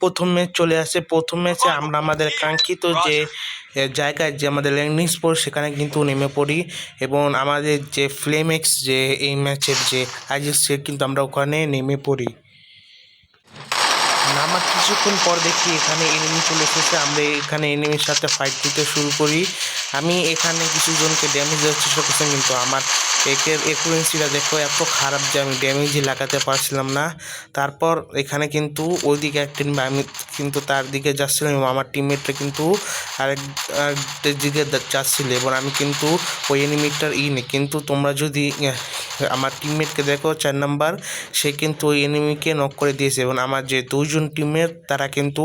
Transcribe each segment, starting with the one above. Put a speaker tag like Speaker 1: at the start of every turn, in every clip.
Speaker 1: প্রথমে চলে আসে প্রথম ম্যাচে আমরা আমাদের কাঙ্ক্ষিত যে জায়গায় যে আমাদের ল্যান্ডিং স্পোর্ট সেখানে কিন্তু নেমে পড়ি এবং আমাদের যে ফ্লেমেক্স যে এই ম্যাচের যে আইজিএস সে কিন্তু আমরা ওখানে নেমে পড়ি। নামার কিছুক্ষণ পর দেখি এখানে এনিমি চলে এসেছে আমরা এখানে এনিমির সাথে ফাইট দিতে শুরু করি। আমি এখানে কিছু জনকে ড্যামেজ দেওয়ার চেষ্টা করছিলাম কিন্তু আমার একের একুরেন্সিটা দেখো এত খারাপ যে আমি ড্যামেজই লাগাতে পারছিলাম না। তারপর এখানে কিন্তু ওইদিকে একটা team, আমি কিন্তু তার দিকে যাচ্ছিলাম এবং আমার টিমমেটটা কিন্তু আরেক দিকে যাচ্ছিল এবং আমি কিন্তু ওই এনিমিটার ই নেই। কিন্তু তোমরা যদি আমার টিমমেটকে দেখো চার নাম্বার সে কিন্তু ওই এনিমিকে নক করে দিয়েছে এবং আমার যে দুইজন টিমমেট তারা কিন্তু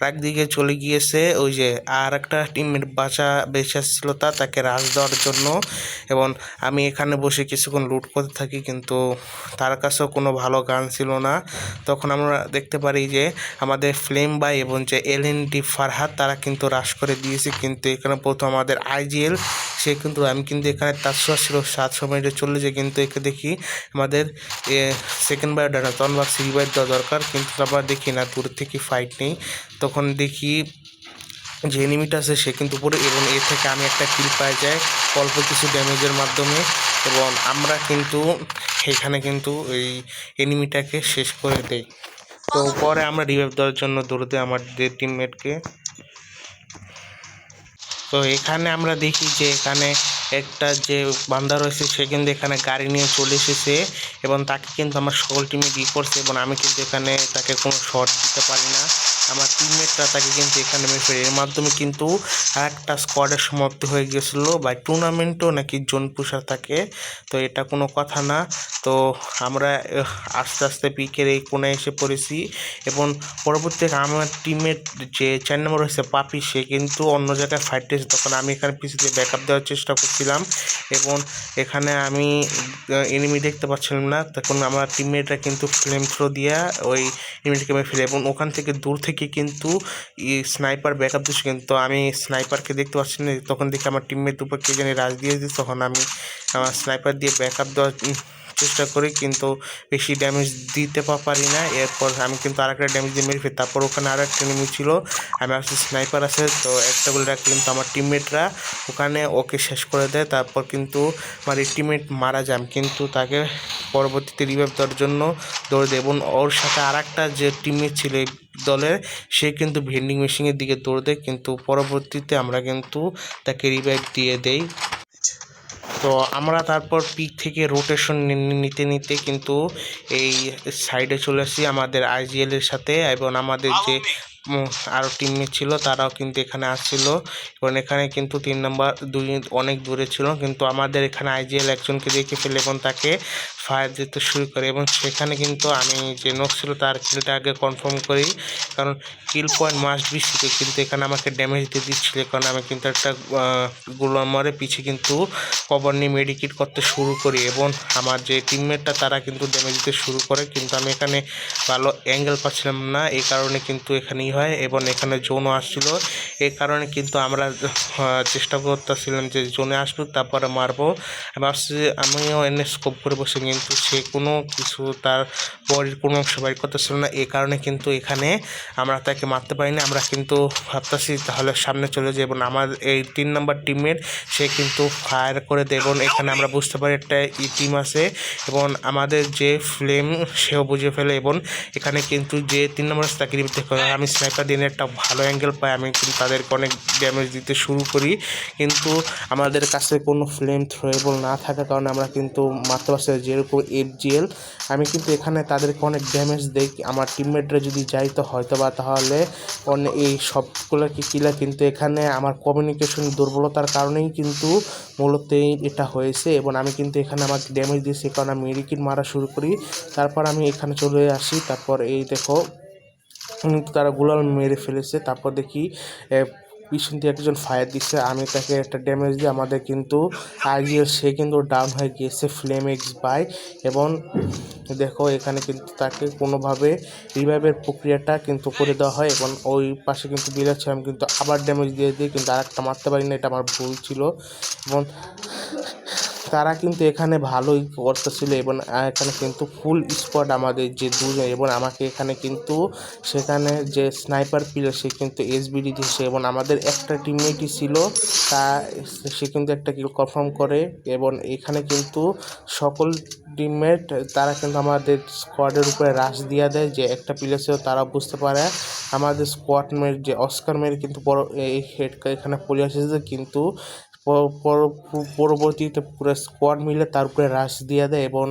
Speaker 1: আরেক দিকে চলে গিয়েছে ওই যে আর একটা টিমমেট বাঁচা বেঁচে আসছিল তা তাকে রাশ দেওয়ার জন্য এবং আমি এখানে বসে কিছুক্ষণ লুট করতে থাকি, কিন্তু তার কাছেও কোনো ভালো গান ছিল না। তখন আমরা দেখতে পারি যে আমাদের ফ্লেম বাই এবং যে এল এন ডি ফারহাদ তারা কিন্তু রাশ করে দিয়েছে, কিন্তু এখানে প্রথম আমাদের আইজিএল, সে কিন্তু, আমি কিন্তু এখানে তার ছিল সাতশো মিনিটে যায়, কিন্তু একে দেখি আমাদের সেকেন্ড বাইট না তখন বা বাইট দেওয়া দরকার, কিন্তু তারপর দেখি না, দূর থেকে ফাইট নেই। তখন দেখি যে এনিমিটা আছে সে কিন্তু পড়ে এবং এর থেকে আমি একটা কিল পাই যাই অল্প কিছু ড্যামেজের মাধ্যমে এবং আমরা কিন্তু এখানে কিন্তু এই এনিমিটাকে শেষ করে দেই। তো পরে আমরা রিভাইভ দেওয়ার জন্য দৌড় দিই আমাদের টিমমেটকে তো এখানে আমরা দেখি যে এখানে একটা যে বান্দা রয়েছে, সে কিন্তু এখানে গাড়ি নিয়ে চলে এসেছে এবং তাকে কিন্তু আমার সকল টিমে ই করছে এবং আমি কিন্তু এখানে তাকে কোনো শট দিতে পারি না। আমার টিমমেটরা তাকে কিন্তু এখানে মেরে ফেলে। এর মাধ্যমে কিন্তু একটা স্কোয়াডের সমাপ্তি হয়ে গেছিল বা টুর্নামেন্টও নাকি জোন পুষার থাকে তো এটা কোনো কথা না। তো আমরা আস্তে আস্তে পিকের এই কোণে এসে পড়েছি এবং পরবর্তীতে আমার টিমের যে চার নম্বর হয়েছে পাপি, সে কিন্তু অন্য জায়গায় ফাইট দিয়েছে। তখন আমি এখানে পিছিয়ে দিয়ে ব্যাকআপ দেওয়ার চেষ্টা করছিলাম এবং এখানে আমি এনিমি দেখতে পাচ্ছিলাম না। তখন আমার টিমমেটরা কিন্তু ফ্লেম থ্রো দিয়া ওই এনিমিটাকে মেরে ফেলে এবং ওখান থেকে দূর থেকে কিন্তু স্নাইপার ব্যাকআপ দিচ্ছে। কিন্তু আমি স্নাইপারকে দেখতে পাচ্ছি না। তখন দেখি আমার টিমমেট উপর কে জানি রাজ দিয়ে তখন আমি আমার স্নাইপার দিয়ে ব্যাকআপ দেওয়ার চেষ্টা করি, কিন্তু বেশি ড্যামেজ দিতে পারি না। এরপর আমি কিন্তু আরেকটা ড্যামেজ দিয়ে মেরে ফেলি। তারপর ওখানে আর একটা এনিমি ছিল। আমি ভাবছি স্নাইপার আছে, তো একটা বলে রাখি কিন্তু আমার টিমমেটরা ওখানে ওকে শেষ করে দেয়। তারপর কিন্তু আমার এই টিমমেট মারা যান কিন্তু তাকে পরবর্তীতে রিভাইভ দেওয়ার জন্য দৌড়ে দেয় এবং ওর সাথে আর একটা যে টিমমেট ছিল দলের, সে কিন্তু ভেন্ডিং মেশিনের দিকে দৌড় দেয়। কিন্তু পরবর্তীতে আমরা কিন্তু তাকে রিভাইভ দিয়ে দেই। তো আমরা তারপর পিক থেকে রোটেশন নিতে নিতে কিন্তু এই সাইডে চলে আসি আমাদের আইজিএল এর সাথে এবং আমাদের যে আরও টিমমেট ছিল তারাও কিন্তু এখানে আসছিল। এবং এখানে কিন্তু তিন নম্বর দুই অনেক দূরে ছিল। কিন্তু আমাদের এখানে আইজিএল একজনকে দেখে ফেলে এবং তাকে ফায়ার দিতে শুরু করে এবং সেখানে কিন্তু আমি যে নোক ছিল তার কিলটা আগে কনফার্ম করি। কারণ কিল পয়েন্ট মাস্ট বি কিন্তু এখানে আমাকে ড্যামেজ দিয়ে দিচ্ছিল। কারণ আমি কিন্তু একটা গুলো পিছিয়ে কিন্তু কভার নিয়ে মেডিকেট করতে শুরু করি এবং আমার যে টিমমেটটা তারা কিন্তু ড্যামেজ দিতে শুরু করে। কিন্তু আমি এখানে ভালো অ্যাঙ্গেল পাচ্ছিলাম না, এই কারণে কিন্তু এখানেই হয় এবং এখানে জোনও আসছিল। এই কারণে কিন্তু আমরা চেষ্টা করতেছিলাম যে জোনে আসব তারপরে মারবো। ভাবছি আমিও এনে স্কোপ করে বসে কিন্তু সে কোনো কিছু তার বডির কোনো অংশ বাইর করতেছিল না এই কারণে কিন্তু এখানে আমরা তাকে মারতে পারিনি আমরা কিন্তু ভাবতেছি তাহলে সামনে চলে যাই এবং আমার এই তিন নম্বর টিমের সে কিন্তু ফায়ার করে দেয় এখানে আমরা বুঝতে পারি একটা ই টিম আছে এবং আমাদের যে ফ্লেম সেও বুঝে ফেলে এবং এখানে কিন্তু যে তিন নম্বর তাকে দেখতে হয়। আমি স্নাইপার দিয়ে একটা ভালো অ্যাঙ্গেল পাই, আমি কিন্তু তাদেরকে অনেক ড্যামেজ দিতে শুরু করি কিন্তু আমাদের কাছে কোনো ফ্লেম থ্রোয়েবল না থাকার কারণে আমরা কিন্তু মারতে পারছি না। যেরকম এফ জিএল আমি কিন্তু এখানে তাদেরকে অনেক ড্যামেজ দেই। আমার টিমমেটরা যদি যাই তো হয়তো বা তাহলে অনেক এই সবগুলোকে কিলা কিন্তু এখানে আমার কমিউনিকেশন দুর্বলতার কারণেই কিন্তু মূলত এটা হয়েছে এবং আমি কিন্তু এখানে আমার ড্যামেজ দিয়েছি কারণ আমি মেডিকিট মারা শুরু করি। তারপর আমি এখানে চলে আসি। তারপর এই দেখো তারা গুলাল মেরে ফেলেছে। তারপর দেখি পিছন দিয়ে একজন ফায়ার দিচ্ছে আমি তাকে একটা ড্যামেজ দিই আমাদের কিন্তু আইজিএল সে কিন্তু ডাউন হয়ে গিয়েছে ফ্লেম এক্স বাই এবং দেখো এখানে কিন্তু তাকে কোনোভাবে রিভাইভের প্রক্রিয়াটা কিন্তু করে দেওয়া হয় এবং ওই পাশে কিন্তু বিলাচ্ছে আমি কিন্তু আবার ড্যামেজ দিয়ে দিই, কিন্তু আর একটা মারতে পারি না এটা আমার ভুল ছিল এবং তারা কিন্তু এখানে ভালোই করতেছিল এবং এখানে কিন্তু ফুল স্পট আমাদের যে দুজন এবং আমাকে এখানে কিন্তু সেখানে যে স্নাইপার প্লেয়ার সে কিন্তু এসবিডি দিয়েছে এবং আমাদের একটা টিমমেটই ছিল, তা সে কিন্তু একটা কিল কনফার্ম করে এবং এখানে কিন্তু সকল টিমমেট তারা কিন্তু আমাদের স্কোয়াডের উপরে রাশ দিয়ে দেয় যে একটা প্লেয়ার ছিল তারা বুঝতে পারে। আমাদের স্কোয়াড মেট যে অস্কার মেয়ের কিন্তু বড়, এই হেড এখানে পড়ে এসেছে কিন্তু পরবর্তীতে পুরো স্কোয়াড মিলে তার উপরে রাশ দিয়ে দেয় এবং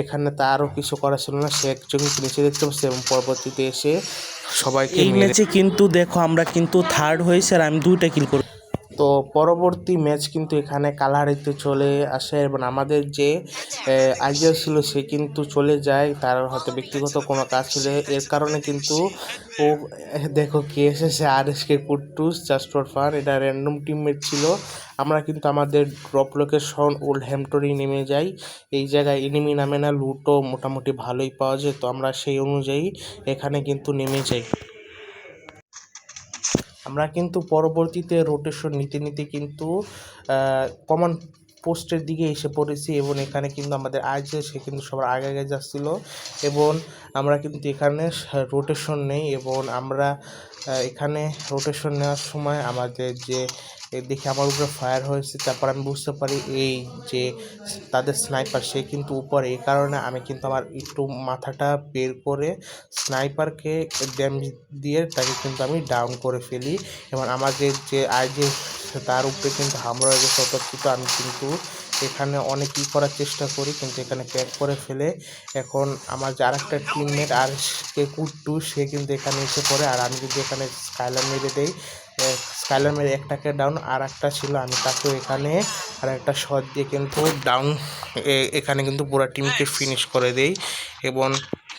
Speaker 1: এখানে তারও কিছু করা ছিল না সে একজনকে নিচে দেখতে পাচ্ছে এবং পরবর্তীতে এসে সবাইকে
Speaker 2: এই ম্যাচে কিন্তু দেখো আমরা কিন্তু থার্ড হয়েছে আর আমি দুইটা কিল করি
Speaker 1: তো পরবর্তী ম্যাচ কিন্তু এখানে কালাহারিতে চলে আসে এবং আমাদের যে আইডিয়া ছিল সে কিন্তু চলে যায়। তার হয়তো ব্যক্তিগত কোনো কাজ ছিল। এর কারণে কিন্তু ও, দেখো কে এসেছে আর এস কে কুট্টুস জাস্ট ফর ফান এটা র্যান্ডম টিমমেট ছিল। আমরা কিন্তু আমাদের ড্রপ লোকেশন ওল্ড হ্যামটরি নেমে যাই। এই জায়গায় এনিমি নামে না, লুটও মোটামুটি ভালোই পাওয়া যায়। তো আমরা সেই অনুযায়ী এখানে কিন্তু নেমে যাই। আমরা কিন্তু পরবর্তীতে রোটেশন নিতে নিতে কিন্তু কমন পোস্টের দিকে এসে পড়েছি এবং এখানে কিন্তু আমাদের আজ সে কিন্তু সবার আগে আগে যাচ্ছিল এবং আমরা কিন্তু এখানে রোটেশন নেই এবং আমরা এখানে রোটেশন নেওয়ার সময় আমাদের যে দেখে আমার উপরে ফায়ার হয়েছে। তারপর আমি বুঝতে পারি এই যে তাদের স্নাইপার সে কিন্তু উপরে। এই কারণে আমি কিন্তু আমার একটু মাথাটা বের করে স্নাইপারকে ড্যামেজ দিয়ে তাকে কিন্তু আমি ডাউন করে ফেলি। এবং আমাদের যে আই যে তার উপরে কিন্তু হামলা হয়ে গেছে। অতর্কিত আমি কিন্তু এখানে অনেক ই করার চেষ্টা করি, কিন্তু এখানে প্যাক করে ফেলে। এখন আমার যে আরেকটা টিমমেট আর কে কুট্টু, সে কিন্তু এখানে এসে পড়ে। আর আমি কিন্তু এখানে স্কাইলার মেরে দেই স্কাইলার মেরে একটাকে ডাউন আর একটা ছিল। আমি তাকে এখানে আর একটা শট দিয়ে কিন্তু ডাউন এখানে কিন্তু পুরো টিমকে ফিনিশ করে দেই এবং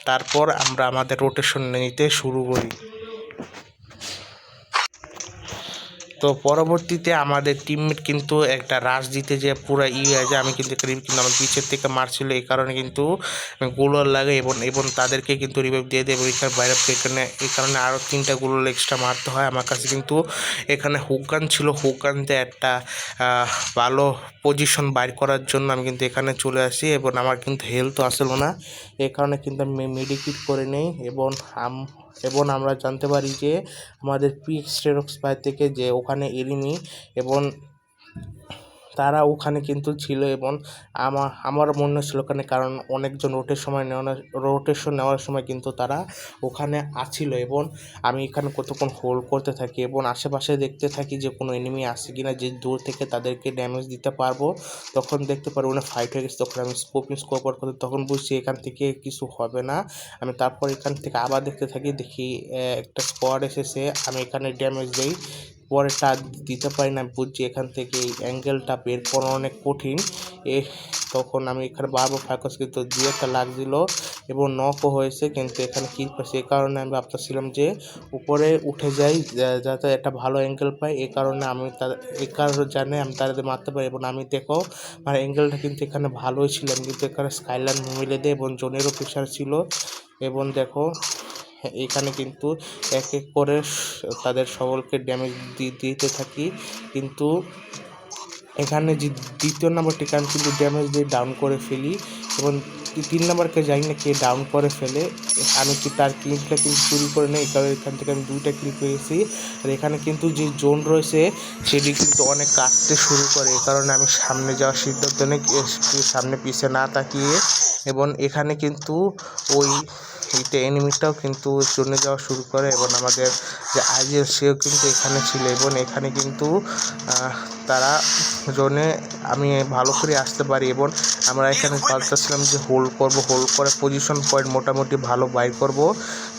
Speaker 1: তারপর আমরা আমাদের রোটেশন নিতে শুরু করি। তো পরবর্তীতে আমাদের টিমমেট কিন্তু একটা রাশ দিতে যে পুরো ই হয়ে যায় আমি কিন্তু এখানে কিন্তু আমার পিছের থেকে মারছিল, এই কারণে কিন্তু গোলার লাগে এবং এবং তাদেরকে কিন্তু রিভাইভ দিয়ে দেয় এবং এখানে বাইরে এখানে, এই কারণে আরও তিনটা গোলার এক্সট্রা মারতে হয়। আমার কাছে কিন্তু এখানে হুকগান ছিল হুকগান দিয়ে একটা ভালো পজিশন বাইর করার জন্য আমি কিন্তু এখানে চলে আসি এবং আমার কিন্তু হেলথ আসলো না। এই কারণে কিন্তু আমি মেডিকেট করে নেই এবং এবং আমরা জানতে পারি যে আমাদের পিক স্টেরক্স পাই থেকে যে ওখানে এরিনি এবং তারা ওখানে কিন্তু ছিল এবং আমার আমার মনে হচ্ছিল ওখানে কারণ অনেকজন রোটের সময় নেওয়ার রোটেশন নেওয়ার সময় কিন্তু তারা ওখানে আছিল এবং আমি এখানে কতক্ষণ হোল্ড করতে থাকি এবং আশেপাশে দেখতে থাকি যে কোনো এনিমি আসে কিনা, যে দূর থেকে তাদেরকে ড্যামেজ দিতে পারব, তখন দেখতে পারি ওখানে ফাইট হয়ে গেছে, তখন আমি স্কোপিং স্কোপ আউট করতে তখন বুঝছি এখান থেকে কিছু হবে না। আমি তারপর এখান থেকে আবার দেখতে থাকি, দেখি একটা স্কোয়াড এসেছে, আমি এখানে ড্যামেজ দিই। পরেরটা দিতে পারি না বুঝছি এখান থেকে এই অ্যাঙ্গেলটা বের করা অনেক কঠিন। এ তখন আমি এখানে বারবার ফাঁকস কিন্তু দু একটা লাগছিল এবং নকও হয়েছে, কিন্তু এখানে কিল পাইছি এই কারণে আমি ভাবতেছিলাম যে উপরে উঠে যাই যাতে একটা ভালো অ্যাঙ্গেল পাই। এই কারণে আমি এই কারণে জানে আমি তাদের মারতে পারি এবং আমি দেখো আমার অ্যাঙ্গেলটা কিন্তু এখানে ভালোই ছিল। আমি কিন্তু এখানে স্কাইলাইন মিলে দিই এবং জোনেরও প্রেশার ছিল। এবং দেখো এখানে কিন্তু এক এক করে তাদের সকলকে ড্যামেজ দিতে থাকি। কিন্তু এখানে যে দ্বিতীয় নাম্বারটিকে আমি কিন্তু ড্যামেজ দিয়ে ডাউন করে ফেলি এবং তিন নাম্বারকে জানি না কে ডাউন করে ফেলে। আমি কি তার কিলটা কিন্তু চুরি করে নেই, কারণ এখান থেকে আমি দুইটা কিল পেয়েছি। আর এখানে কিন্তু যে জোন রয়েছে, সেটি কিন্তু অনেক কাটতে শুরু করে, এই কারণে আমি সামনে যাওয়ার সিদ্ধান্ত নিই সামনে পিছে না তাকিয়ে। এবং এখানে কিন্তু ওই এইটা এনিমিটাও কিন্তু চলে যাওয়া শুরু করে এবং আমাদের যে আইজেল সেও কিন্তু এখানে ছিল এবং এখানে কিন্তু তারা জোনে আমি ভালো করে আসতে পারি এবং আমরা এখানে ভাবতেছিলাম যে হোল্ড করব, হোল্ড করে পজিশন পয়েন্ট মোটামুটি ভালো বাই করব।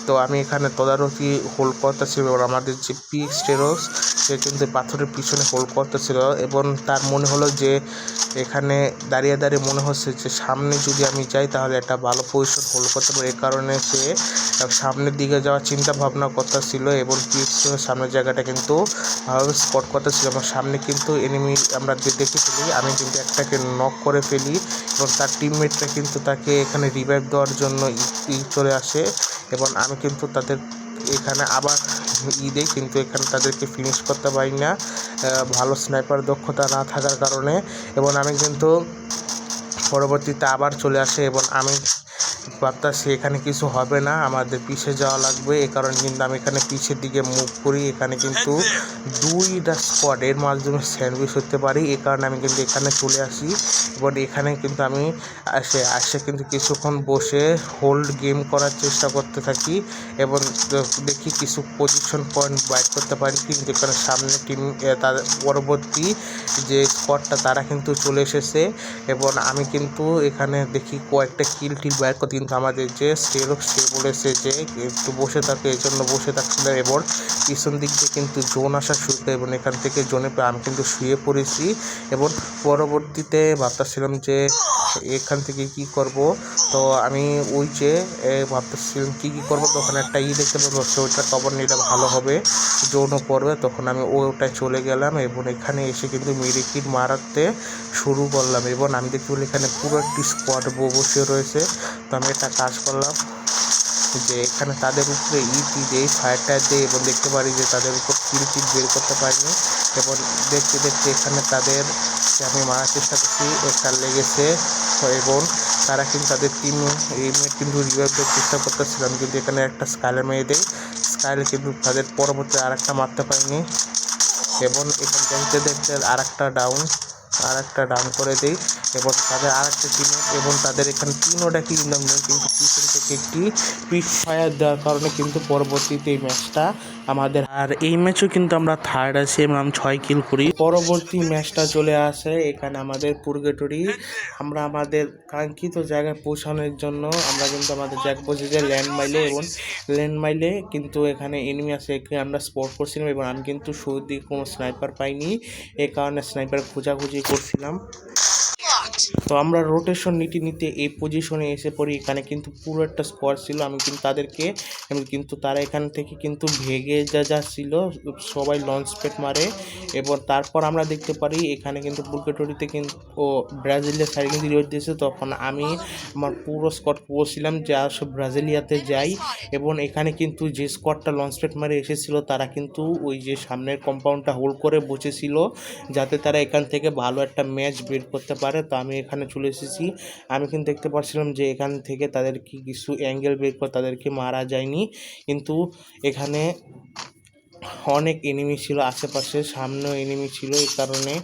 Speaker 1: তো আমি এখানে তদারকি হোল্ড করতেছিলাম এবং আমাদের যে পি স্টেরোস সে কিন্তু পাথরের পিছনে হোল্ড করতেছিল এবং তার মনে হলো যে এখানে দাঁড়িয়ে দাঁড়িয়ে মনে হচ্ছে যে সামনে যদি আমি যাই তাহলে একটা ভালো পজিশন হোল্ড করতে পারব। এই কারণে সে সামনের দিকে যাওয়ার চিন্তা ভাবনা করতেছিল এবং পিএসসির সামনের জায়গাটা কিন্তু ভালোভাবে স্পট করতেছিল এবং সামনে কিন্তু এনিমি আমরা দে- দেখে ফেলি আমি কিন্তু একটাকে নক করে ফেলি এবং তার টিমমেটরা কিন্তু তাকে এখানে রিভাইভ দেওয়ার জন্য চলে আসে। এবং আমি কিন্তু তাদের এখানে আবার ঈদে কিন্তু এখানে তাদেরকে ফিনিশ করতে পারি না। ভালো স্নাইপার দক্ষতা না থাকার কারণে। এবং আমি কিন্তু পরবর্তীতে আবার চলে আসে এবং আমি ভাবতাছি এখানে কিছু হবে না। আমাদের পিছে যাওয়া লাগবে। এই কারণে কিন্তু আমি এখানে পিছের দিকে মুভ করি। এখানে কিন্তু দুইটা স্পট এর মাধ্যমে স্যান্ডউইচ হতে পারি। এই কারণে আমি কিন্তু এখানে চলে আসি। এবং এখানে কিন্তু আমি আসে আসে কিন্তু কিছুক্ষণ বসে হোল্ড গেম করার চেষ্টা করতে থাকি। এবং দেখি কিছু পজিশন পয়েন্ট বাইট করতে পারি। কিন্তু এখানে সামনে টিম তাদের পরবর্তী যে স্কোয়াডটা তারা কিন্তু চলে এসেছে। এবং আমি কিন্তু এখানে দেখি কয়েকটা কিল টিল বাইর করতে কিন্তু আমাদের যে স্টেরক সে বলেছে যে একটু বসে থাকে, এই জন্য বসে থাকছিল এবং পিছন দিক দিয়ে কিন্তু জোন আসা শুরু করে এবং এখান থেকে জোনে আমি কিন্তু শুয়ে পড়েছি এবং পরবর্তীতে ভাবতেছিলাম যে এখান থেকে কি করব? তো আমি ওই যে ভাবতেছিলাম কী কী করব? তখন একটা ই দেখতে পাবো ওইটা কবর নিলে ভালো হবে। যৌনও পড়বে, তখন আমি ওটায় চলে গেলাম এবং এখানে এসে কিন্তু মেডিকিট মারাতে শুরু করলাম এবং আমি দেখতে পেলাম এখানে পুরো একটি স্পট বসে রয়েছে। তো আমি একটা কাজ করলাম যে এখানে তাদের উপরে ইটি দেই ফায়ারটা দেই এবং দেখতে পারি যে তাদের উপর কিল টিল বের করতে পারিনি এবং দেখতে দেখতে এখানে তাদের আমি মারার চেষ্টা করছি, একটা লেগেছে এবং তারা কিন্তু তাদের টিম মেয়ের কিন্তু রিভাইভ চেষ্টা করতেছিলাম কিন্তু এখানে একটা স্কাইলে মেরে দেয় স্কাইলে কিন্তু তাদের পরবর্তী আর একটা মারতে পারেনি। এবং এখান দেখতে দেখতে আর একটা ডাউন আর একটা ডাউন করে দেই। এবং তাদের আর একটা টিমে এবং তাদের এখানে তিনোটা কিল নেই, কিন্তু পিছন থেকে একটি পিক ফায়ার দেওয়ার কারণে কিন্তু পরবর্তীতে এই ম্যাচটা আমাদের
Speaker 2: আর এই ম্যাচও কিন্তু আমরা থার্ড আছি এবং আমি ছয় কিল করি।
Speaker 1: পরবর্তী ম্যাচটা চলে আসে এখানে আমাদের পুরগেটরি আমরা আমাদের কাঙ্ক্ষিত জায়গায় পৌঁছানোর জন্য আমরা কিন্তু আমাদের জ্যাক বসে যে ল্যান্ড মাইলে এবং ল্যান্ড মাইলে কিন্তু এখানে এনিমি আছে, একে আমরা স্পট করছিলাম এবং আমি কিন্তু দিকে কোনো স্নাইপার পাইনি। এই কারণে স্নাইপার খোঁজাখুঁজি করছিলাম। তো আমরা রোটেশন নীতি নিতে এই পজিশনে এসে পড়ি। এখানে কিন্তু পুরো একটা স্কোয়াড ছিল। আমি কিন্তু তাদেরকে, আমি কিন্তু তারা এখান থেকে কিন্তু ভেগে যা যাচ্ছিল সবাই লঞ্চ প্যাড মারে। এবং তারপর আমরা দেখতে পারি, এখানে কিন্তু বুলকেটরিতে কিন্তু ও ব্রাজিলের সাইডে কিন্তু রিওয়ার্ড দিয়েছে তখন আমি আমার পুরো স্কোয়াড পৌঁছছিলাম যে আসো ব্রাজিলিয়াতে যাই। এবং এখানে কিন্তু যে স্কোয়াডটা লঞ্চ প্যাড মারে এসেছিল, তারা কিন্তু ওই যে সামনের কম্পাউন্ডটা হোল্ড করে বসেছিল, যাতে তারা এখান থেকে ভালো একটা ম্যাচ বের করতে পারে। তো আমি এখানে চলে এসেছি। আমি কিন্তু দেখতে পাচ্ছিলাম যে এখান থেকে তাদের কি কিছু অ্যাঙ্গেল বের করে তাদেরকে মারা যায়নি। কিন্তু এখানে অনেক এনিমি ছিল, আশেপাশে সামনেও এনিমি ছিল। এই কারণে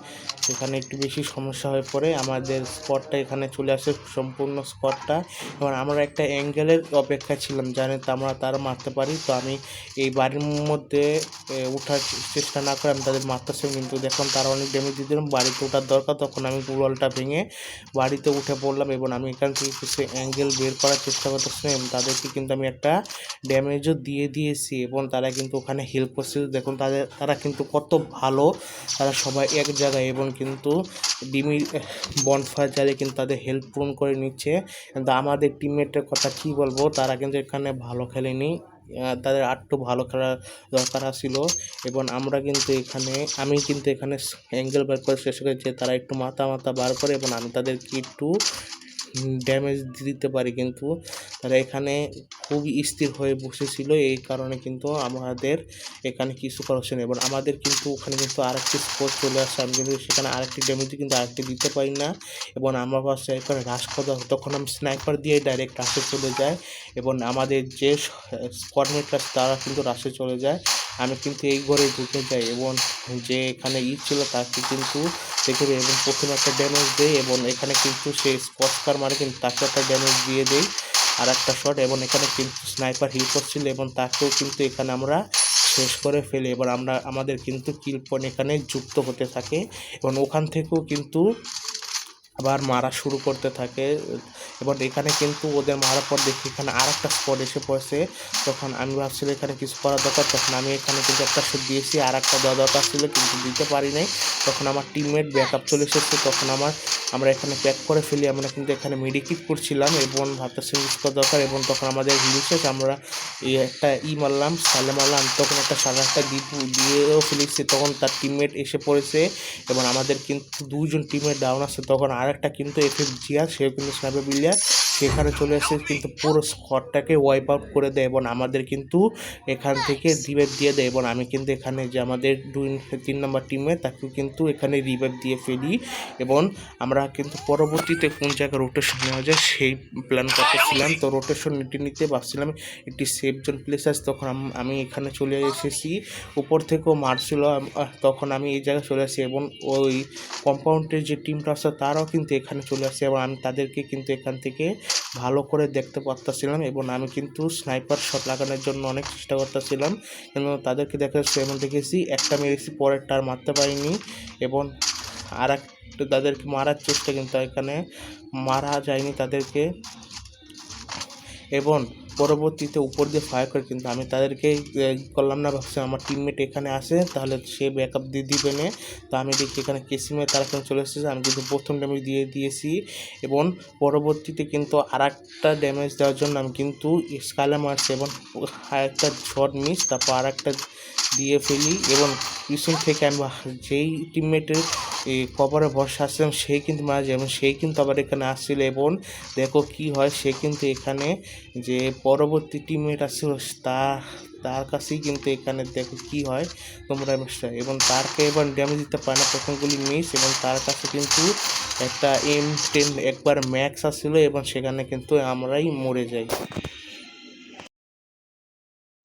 Speaker 1: এখানে একটু বেশি সমস্যা হয়ে পড়ে। আমাদের স্পটটা এখানে চলে আসে সম্পূর্ণ স্পটটা এবং আমরা একটা অ্যাঙ্গেলের অপেক্ষা ছিলাম, জানে তো আমরা তারা মারতে পারি। তো আমি এই বাড়ির মধ্যে ওঠার চেষ্টা না করে আমি তাদের মারতেছিলাম কিন্তু দেখলাম তারা অনেক ড্যামেজ দিয়ে দিলাম বাড়িতে ওঠার দরকার, তখন আমি ওয়ালটা ভেঙে বাড়িতে উঠে পড়লাম এবং আমি এখান থেকে কিছু অ্যাঙ্গেল বের করার চেষ্টা করতেছিলাম এবং তাদেরকে কিন্তু আমি একটা ড্যামেজও দিয়ে দিয়েছি এবং তারা কিন্তু ওখানে হেল্প করছিল। দেখুন, তাদের, তারা কিন্তু কত ভালো। তারা সবাই এক জায়গায় এবং কিন্তু ডিমি বনফায়ার জ্বালিয়ে কিন্তু তাদের হেল্প পূরণ করে নিচ্ছে। কিন্তু আমাদের টিমমেটের কথা কী বলব, তারা কিন্তু এখানে ভালো খেলেনি। তাদের আরটু ভালো খেলার দরকার ছিল। এবং আমরা কিন্তু এখানে, আমি কিন্তু এখানে অ্যাঙ্গেল বার করে শেষ করেছি তারা একটু মাথা মাথা বার করে এবং আমি তাদেরকে একটু ড্যামেজ দিতে পারি কিন্তু তারা এখানে খুবই স্থির হয়ে বসেছিল। এই কারণে কিন্তু আমাদের এখানে কিছু করা হচ্ছে না। এবং আমাদের কিন্তু ওখানে কিন্তু আরেকটি স্কোর চলে আসছে আমি কিন্তু সেখানে আরেকটি ড্যামেজ কিন্তু আরেকটি দিতে পারি না। এবং আমার পাশে এখানে রাশ করা তখন আমি স্নাইপার দিয়ে ডাইরেক্ট রাশে চলে যাই। এবং আমাদের যে স্কোয়াডমেটরা তারা কিন্তু রাশে চলে যায়। আমি কিন্তু এই ঘরে ঢুকে যাই এবং যে এখানে ই ছিল তাকে কিন্তু দেখে এবং প্রথমে একটা ড্যামেজ দেয় এবং এখানে কিন্তু সে স্পস্কার মারে কিন্তু তাকে একটা ড্যামেজ দিয়ে দেয় আর একটা শট এবং এখানে কিন্তু স্নাইপার হিল করছিল এবং তাকেও কিন্তু এখানে আমরা শেষ করে ফেলি এবার আমরা, আমাদের কিন্তু কিল পয়েন্ট এখানে যুক্ত হতে থাকে এবং ওখান থেকেও কিন্তু আবার মারা শুরু করতে থাকে। এবং এখানে কিন্তু ওদের মারার পর দেখি এখানে আর একটা স্পট এসে পড়েছে। তখন আমি ভাবছিলাম এখানে কিছু করা দরকার। তখন আমি এখানে কিন্তু একটা শুট দিয়েছি আর একটা দেওয়া দরকার ছিল, কিন্তু দিতে পারি নাই। তখন আমার টিমমেট ব্যাকআপ চলে এসেছে। তখন আমার আমরা এখানে প্যাক করে ফেলি। আমরা কিন্তু এখানে মেডিকিট করছিলাম এবং ভাতের ইউজ করা দরকার এবং তখন আমাদের হিলিশেষ আমরা একটা ই মারলাম, সালে মারলাম, তখন একটা সাড়ে আটটা দিয়ে দিয়েও ফেলেছি। তখন তার টিমমেট এসে পড়েছে এবং আমাদের কিন্তু দুজন টিমের ডাউন আছে। তখন আরেকটা কিন্তু এফ এফ জিয়া, সেও কিন্তু স্ন্যাপে বিলিয়ার সেখানে চলে এসে কিন্তু পুরো স্কোয়াডটাকে ওয়াইপ আউট করে দেয় এবং আমাদের কিন্তু এখান থেকে রিভাইভ দিয়ে দেয় এবং আমি কিন্তু এখানে যে আমাদের দুই, তিন নম্বর টিমে তাকে কিন্তু এখানে রিভাইভ দিয়ে ফেলি এবং আমরা কিন্তু পরবর্তীতে কোন জায়গায় রোটেশন নেওয়া যায়, সেই প্ল্যান করতেছিলাম। তো রোটেশন নিতে নিতে ভাবছিলাম একটি সেফ জোন প্লেস আছে, তখন আমি এখানে চলে এসেছি। উপর থেকেও মারছিল তখন আমি এই জায়গায় চলে আসি এবং ওই কম্পাউন্ডের যে টিমটা আছে, তারাও কিন্তু এখানে চলে আসে এবং আমি তাদেরকে কিন্তু এখান থেকে ভালো করে দেখতে পারতেছিলাম এবং আমি কিন্তু স্নাইপার শট লাগানোর জন্য অনেক চেষ্টা করতেছিলাম। কিন্তু তাদেরকে দেখে সেমন দেখেছি একটা মেরেছি, পরেরটা আর মারতে পারিনি এবং আর একটা তাদেরকে মারার চেষ্টা কিন্তু এখানে মারা যায়নি তাদেরকে। এবং পরবর্তীতে উপর দিয়ে ফায়ার করে, কিন্তু আমি তাদেরকে করলাম না ভাবছি আমার টিমমেট এখানে আসে তাহলে সে ব্যাকআপ দিয়ে দিবে না তো আমি দেখি এখানে কেসিমে তারা কিন্তু চলে এসেছে, আমি কিন্তু প্রথম ড্যামেজ দিয়ে দিয়েছি। এবং পরবর্তীতে কিন্তু আর একটা ড্যামেজ দেওয়ার জন্য আমি কিন্তু স্কালে মারছি এবং আর একটা শট মিস তারপর আর একটা দিয়ে ফেলি। এবং পিছন থেকে আমি যেই টিমমেটের কভারে ভরসা আসছিলাম সেই কিন্তু মারা যায় এবং সেই কিন্তু আবার এখানে আসছিল এবং দেখো কি হয়, সে কিন্তু এখানে যে পরবর্তী টিমমেট আসছিল তা, তার কাছেই কিন্তু এখানে দেখো কি হয়, তোমরা এবং তারকে এবার ড্যামেজ দিতে পারে না প্রথমগুলি মিস এবং তার কাছে কিন্তু একটা এম টেন একবার ম্যাক্স আসছিল এবং সেখানে কিন্তু আমরাই মরে যাই।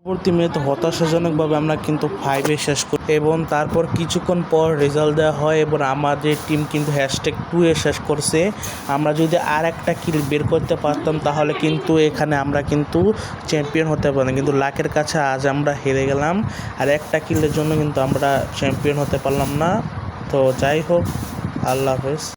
Speaker 2: পরবর্তী মেয়েতে হতাশাজনকভাবে আমরা কিন্তু ফাইভে শেষ করি এবং তারপর কিছুক্ষণ পর রেজাল্ট দেওয়া হয় এবং আমাদের টিম কিন্তু হ্যাশট্যাগ টুয়ে শেষ করছে। আমরা যদি আর একটা কিল বের করতে পারতাম, তাহলে কিন্তু এখানে আমরা কিন্তু চ্যাম্পিয়ন হতে পারতাম। কিন্তু লাখের কাছে আজ আমরা হেরে গেলাম আর একটা কিলের জন্য কিন্তু আমরা চ্যাম্পিয়ন হতে পারলাম না। তো যাই হোক, আল্লাহ হাফেজ।